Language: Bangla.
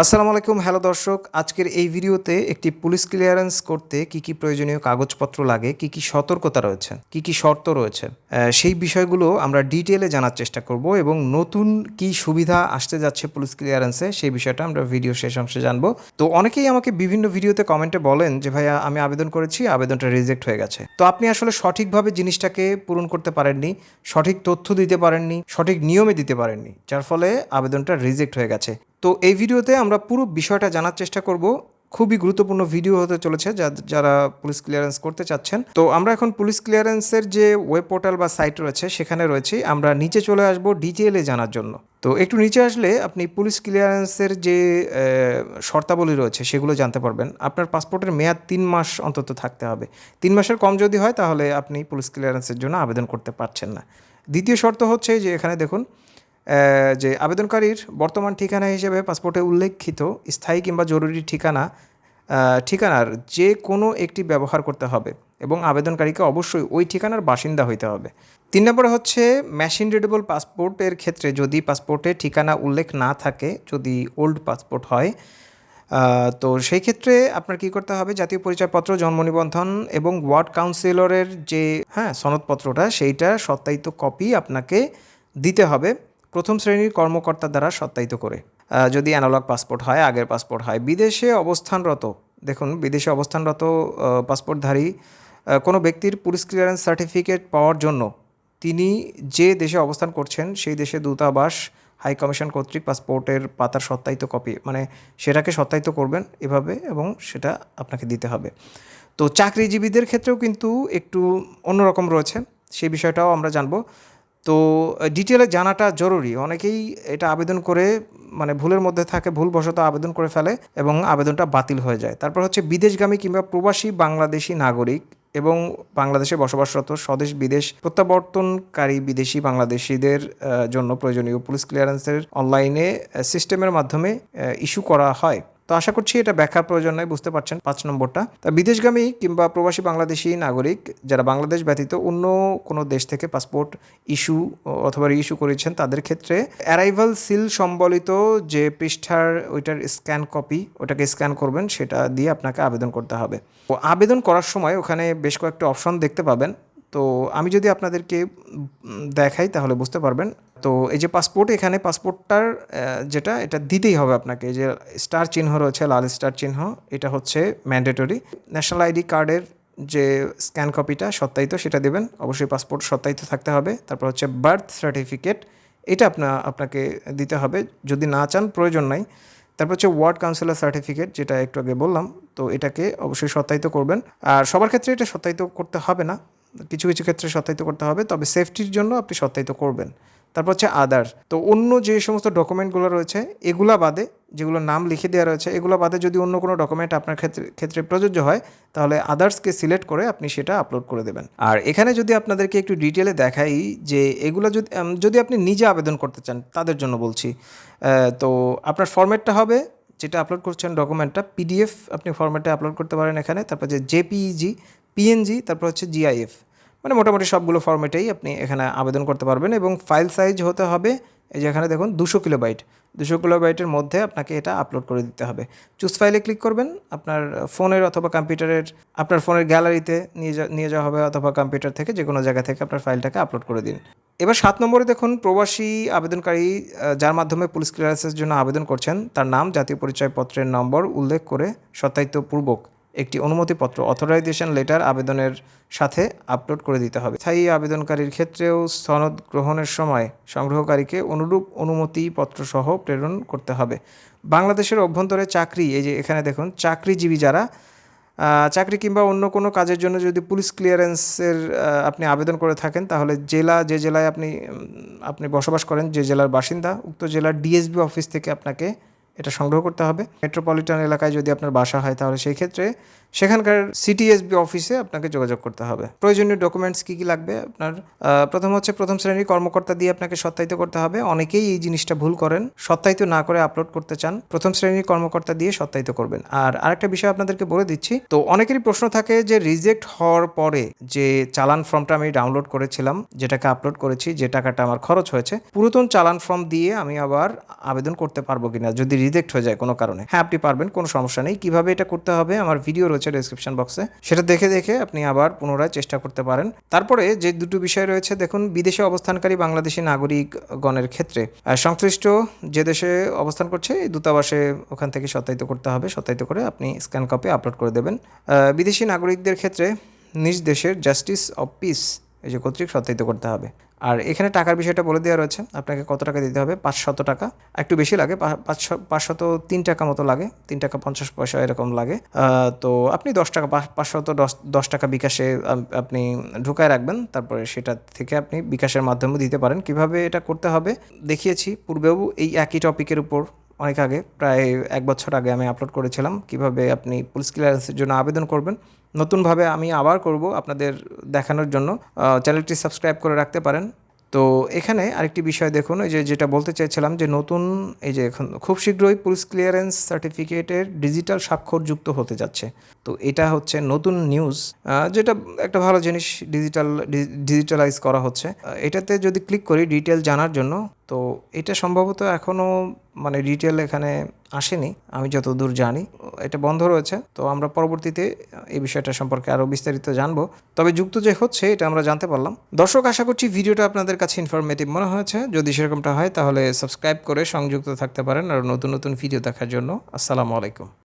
আসসালামু আলাইকুম, হ্যালো দর্শক। আজকের এই ভিডিওতে একটি পুলিশ ক্লিয়ারেন্স করতে কি কি প্রয়োজনীয় কাগজপত্র লাগে, কি কি সতর্কতা রয়েছে, কি কি শর্ত রয়েছে সেই বিষয়গুলো আমরা ডিটেলে জানার চেষ্টা করব এবং নতুন কি সুবিধা আসতে যাচ্ছে পুলিশ ক্লিয়ারেন্সে সেই বিষয়টা আমরা ভিডিও শেষ অংশে জানব। তো অনেকেই আমাকে বিভিন্ন ভিডিওতে কমেন্টে বলেন যে, ভাইয়া, আমি আবেদন করেছি, আবেদনটা রিজেক্ট হয়ে গেছে। তো আপনি আসলে সঠিকভাবে জিনিসটাকে পূরণ করতে পারেননি, সঠিক তথ্য দিতে পারেননি, সঠিক নিয়মে দিতে পারেননি, যার ফলে আবেদনটা রিজেক্ট হয়ে গেছে। তো এই ভিডিওতে আমরা পুরো বিষয়টা জানার চেষ্টা করব। খুবই গুরুত্বপূর্ণ ভিডিও হতে চলেছে যারা পুলিশ ক্লিয়ারেন্স করতে চাচ্ছেন। তো আমরা এখন পুলিশ ক্লিয়ারেন্সের যে ওয়েব পোর্টাল বা সাইট রয়েছে, সেখানে রয়েছি। আমরা নিচে চলে আসব ডিটেলে জানার জন্য। তো একটু নিচে আসলে আপনি পুলিশ ক্লিয়ারেন্সের যে শর্তাবলী রয়েছে, সেগুলো জানতে পারবেন। আপনার পাসপোর্টের মেয়াদ তিন মাস অন্তত থাকতে হবে। তিন মাসের কম যদি হয়, তাহলে আপনি পুলিশ ক্লিয়ারেন্সের জন্য আবেদন করতে পারছেন না। দ্বিতীয় শর্ত হচ্ছে যে, এখানে দেখুন যে আবেদনকারীর বর্তমান ঠিকানা হিসেবে পাসপোর্টে উল্লেখিত স্থায়ী কিংবা জরুরি ঠিকানা ঠিকানার যে কোনো একটি ব্যবহার করতে হবে এবং আবেদনকারীকে অবশ্যই ওই ঠিকানার বাসিন্দা হইতে হবে। তিন নম্বরে হচ্ছে মেশিন রিডেবল পাসপোর্টের ক্ষেত্রে যদি পাসপোর্টে ঠিকানা উল্লেখ না থাকে, যদি ওল্ড পাসপোর্ট হয় তো সেই ক্ষেত্রে আপনার কি করতে হবে? জাতীয় পরিচয়পত্র, জন্ম নিবন্ধন এবং ওয়ার্ড কাউন্সিলরের যে হ্যাঁ সনদপত্রটা, সেইটা সত্যায়িত কপি আপনাকে দিতে হবে। প্রথম শ্রেণির কর্মকর্তা দ্বারা সত্যায়িত করে। যদি অ্যানালগ পাসপোর্ট হয়, আগের পাসপোর্ট হয়। বিদেশে অবস্থানরত, দেখুন, বিদেশে অবস্থানরত পাসপোর্টধারী কোনো ব্যক্তির পুলিশ ক্লিয়ারেন্স সার্টিফিকেট পাওয়ার জন্য তিনি যে দেশে অবস্থান করছেন, সেই দেশে দূতাবাস হাই কমিশন কর্তৃক পাসপোর্টের পাতার সত্যায়িত কপি মানে সেটাকে সত্যায়িত করবেন এভাবে এবং সেটা আপনাকে দিতে হবে। তো চাকরিজীবীদের ক্ষেত্রেও কিন্তু একটু অন্যরকম রয়েছে। সেই বিষয়টাও আমরা জানব। তো ডিটেলে জানাটা জরুরি। অনেকেই এটা আবেদন করে মানে ভুলের মধ্যে থাকে, ভুলবশত আবেদন করে ফেলে এবং আবেদনটা বাতিল হয়ে যায়। তারপর হচ্ছে বিদেশগামী কিংবা প্রবাসী বাংলাদেশি নাগরিক এবং বাংলাদেশে বসবাসরত স্বদেশ বিদেশ প্রত্যাবর্তনকারী বিদেশি বাংলাদেশিদের জন্য প্রয়োজনীয় পুলিশ ক্লিয়ারেন্সের অনলাইনে সিস্টেমের মাধ্যমে ইস্যু করা হয়। তো আশা করছি এটা ব্যাখ্যার প্রয়োজন নয়, বুঝতে পারছেন পাঁচ নম্বরটা। তা বিদেশগামী কিংবা প্রবাসী বাংলাদেশি নাগরিক যারা বাংলাদেশ ব্যতীত অন্য কোনো দেশ থেকে পাসপোর্ট ইস্যু অথবা ইস্যু করেছেন, তাদের ক্ষেত্রে অ্যারাইভাল সিল সম্বলিত যে পৃষ্ঠার ওইটার স্ক্যান কপি, ওটাকে স্ক্যান করবেন, সেটা দিয়ে আপনাকে আবেদন করতে হবে। তো আবেদন করার সময় ওখানে বেশ কয়েকটা অপশন দেখতে পাবেন। তো আমি যদি আপনাদেরকে দেখাই তাহলে বুঝতে পারবেন। তো এই যে পাসপোর্ট এখানে পাসপোর্টটার যেটা, এটা দিতেই হবে আপনাকে। যে স্টার চিহ্ন রয়েছে, লাল স্টার চিহ্ন, এটা হচ্ছে ম্যান্ডেটরি ন্যাশনাল আইডি কার্ডের যে স্ক্যান কপিটা সত্যায়িত, সেটা দেবেন। অবশ্যই পাসপোর্ট সত্যায়িত থাকতে হবে। তারপর হচ্ছে বার্থ সার্টিফিকেট এটা আপনা, আপনাকে দিতে হবে। যদি না চান, প্রয়োজন নাই। তারপর হচ্ছে ওয়ার্ড কাউন্সিলর সার্টিফিকেট যেটা একটু আগে বললাম। তো এটাকে অবশ্যই সত্যায়িত করবেন। আর সবার ক্ষেত্রে এটা সত্যায়িত করতে হবে না। কিছু কিছু ক্ষেত্রে সত্যায়িত করতে হবে, তবে সেফটির জন্য আপনি সত্যায়িত করবেন। তারপর হচ্ছে আদার্স তো অন্য যে সমস্ত ডকুমেন্টগুলো রয়েছে, এগুলা বাদে যেগুলো নাম লিখে দেওয়া রয়েছে, এগুলো বাদে যদি অন্য কোনো ডকুমেন্ট আপনার ক্ষেত্রে ক্ষেত্রে প্রযোজ্য হয়, তাহলে আদার্সকে সিলেক্ট করে আপনি সেটা আপলোড করে দেবেন। আর এখানে যদি আপনাদেরকে একটু ডিটেলে দেখাই যে এগুলো যদি যদি আপনি নিজে আবেদন করতে চান, তাদের জন্য বলছি তো আপনার ফরম্যাটটা হবে, যেটা আপলোড করছেন ডকুমেন্টটা পিডিএফ আপনি ফরম্যাটে আপলোড করতে পারেন এখানে, তারপর যে জেপিইজি পিএনজি তারপর হচ্ছে জিআইএফ মানে মোটামুটি সবগুলো ফরম্যাটেই আপনি এখানে আবেদন করতে পারবেন এবং ফাইল সাইজ হতে হবে, এই যে এখানে দেখুন, দুশো কিলোবাইট দুশো কিলোবাইটের মধ্যে আপনাকে এটা আপলোড করে দিতে হবে। চুজ ফাইলে ক্লিক করবেন, আপনার ফোনের অথবা কম্পিউটারের আপনার ফোনের গ্যালারিতে নিয়ে যা, নিয়ে যাওয়া হবে অথবা কম্পিউটার থেকে যে কোনো জায়গা থেকে আপনার ফাইলটাকে আপলোড করে দিন। এবার সাত নম্বরে দেখুন, প্রবাসী আবেদনকারী যার মাধ্যমে পুলিশ ক্লিয়ারেন্সের জন্য আবেদন করছেন, তার নাম, জাতীয় পরিচয়পত্রের নম্বর উল্লেখ করে সত্যায়িতপূর্বক। একটি অনুমতিপত্র অথরাইজেশন লেটার আবেদনের সাথে আপলোড করে দিতে হবে। স্থায়ী আবেদনকারীর ক্ষেত্রেও সনদ গ্রহণের সময় সংগ্রহকারীকে অনুরূপ অনুমতিপত্র সহ প্রেরণ করতে হবে। বাংলাদেশের অভ্যন্তরে চাকরি, এই যে এখানে দেখুন, চাকরিজীবী যারা চাকরি কিংবা অন্য কোনো কাজের জন্য যদি পুলিশ ক্লিয়ারেন্সের আপনি আবেদন করে থাকেন, তাহলে জেলা, যে জেলায় আপনি আপনি বসবাস করেন, যে জেলার বাসিন্দা, উক্ত জেলার ডিএসবি অফিস থেকে আপনাকে এটা সংগ্রহ করতে হবে। মেট্রোপলিটন এলাকায় যদি আপনার বাসা হয় তাহলে সেই ক্ষেত্রে সেখানকার সিটিএসবি অফিসে আপনাকে যোগাযোগ করতে হবে। প্রয়োজনীয় ডকুমেন্টস কী কী লাগবে? আপনার প্রথম হচ্ছে প্রথম শ্রেণির কর্মকর্তা দিয়ে আপনাকে সত্যায়িত করতে হবে। অনেকেই এই জিনিসটা ভুল করেন, সত্যায়িত না করে আপলোড করতে চান। প্রথম শ্রেণির কর্মকর্তা দিয়ে সত্যায়িত করবেন। আর আরেকটা বিষয় আপনাদেরকে বলে দিচ্ছি, তো অনেকেরই প্রশ্ন থাকে যে রিজেক্ট হওয়ার পরে যে চালান ফর্মটা আমি ডাউনলোড করেছিলাম, যেটাকে আপলোড করেছি, যে টাকাটা আমার খরচ হয়েছে, পুরাতন চালান ফর্ম দিয়ে আমি আবার আবেদন করতে পারব কিনা, যদি রিজেক্ট হয়ে যায় কোনো কারণে। হ্যাঁ আপনি পারবেন, কোনো সমস্যা নেই। কীভাবে এটা করতে হবে? আমার ভিডিও রয়েছে ডিসক্রিপশন বক্সে সেটা দেখে দেখে আপনি আবার পুনরায় চেষ্টা করতে পারেন। তারপরে যে দুটো বিষয় রয়েছে, দেখুন, বিদেশে অবস্থানকারী বাংলাদেশি নাগরিকগণের ক্ষেত্রে সংশ্লিষ্ট যে দেশে অবস্থান করছে দূতাবাসে ওখান থেকে সত্যায়িত করতে হবে। সত্যায়িত করে আপনি স্ক্যান কপি আপলোড করে দেবেন। বিদেশি নাগরিকদের ক্ষেত্রে নিজ দেশের জাস্টিস অফ পিস এই যে কর্তৃক সত্যায়িত করতে হবে। আর এখানে টাকার বিষয়টা বলে দেওয়া রয়েছে। আপনাকে কত টাকা দিতে হবে? পাঁচশত টাকা। একটু বেশি লাগে পাঁচশো, পাঁচশত তিন টাকা মতো লাগে। তিন টাকা পঞ্চাশ পয়সা এরকম লাগে। তো আপনি দশ টাকা পাঁচ- পাঁচশত দশ দশ টাকা বিকাশে আপনি ঢুকায় রাখবেন। তারপরে সেটা থেকে আপনি বিকাশের মাধ্যমে দিতে পারেন। কীভাবে এটা করতে হবে? দেখিয়েছি। পূর্বেও এই একই টপিকের উপর অনেক আগে, প্রায় এক বছর আগে আমি আপলোড করেছিলাম কীভাবে আপনি পুলিশ ক্লিয়ারেন্সের জন্য আবেদন করবেন। নতুনভাবে আমি আবার করব আপনাদের দেখানোর জন্য। চ্যানেলটি সাবস্ক্রাইব করে রাখতে পারেন। তো এখানে আরেকটি বিষয় দেখুন এই যে যেটা বলতে চাইছিলাম যে নতুন, এই যে এখন খুব শীঘ্রই পুলিশ ক্লিয়ারেন্স সার্টিফিকেটের ডিজিটাল স্বাক্ষর যুক্ত হতে যাচ্ছে। তো এটা হচ্ছে নতুন নিউজ যেটা একটা ভালো জিনিস ডিজিটাল ডিজিটালাইজ করা হচ্ছে। এটাতে যদি ক্লিক করি ডিটেল জানার জন্য, তো এটা সম্ভবত এখনও মানে ডিটেল এখানে আসেনি, আমি যতদূর জানি, এটা বন্ধ রয়েছে। তো আমরা পরবর্তীতে এই বিষয়টা সম্পর্কে আরও বিস্তারিত জানব। তবে যুক্ত যে হচ্ছে, এটা আমরা জানতে পারলাম। দর্শক, আশা করছি ভিডিওটা আপনাদের কাছে ইনফরমেটিভ মনে হয়েছে। যদি সেরকমটা হয়, তাহলে সাবস্ক্রাইব করে সংযুক্ত থাকতে পারেন আর নতুন নতুন ভিডিও দেখার জন্য। আসসালামু আলাইকুম।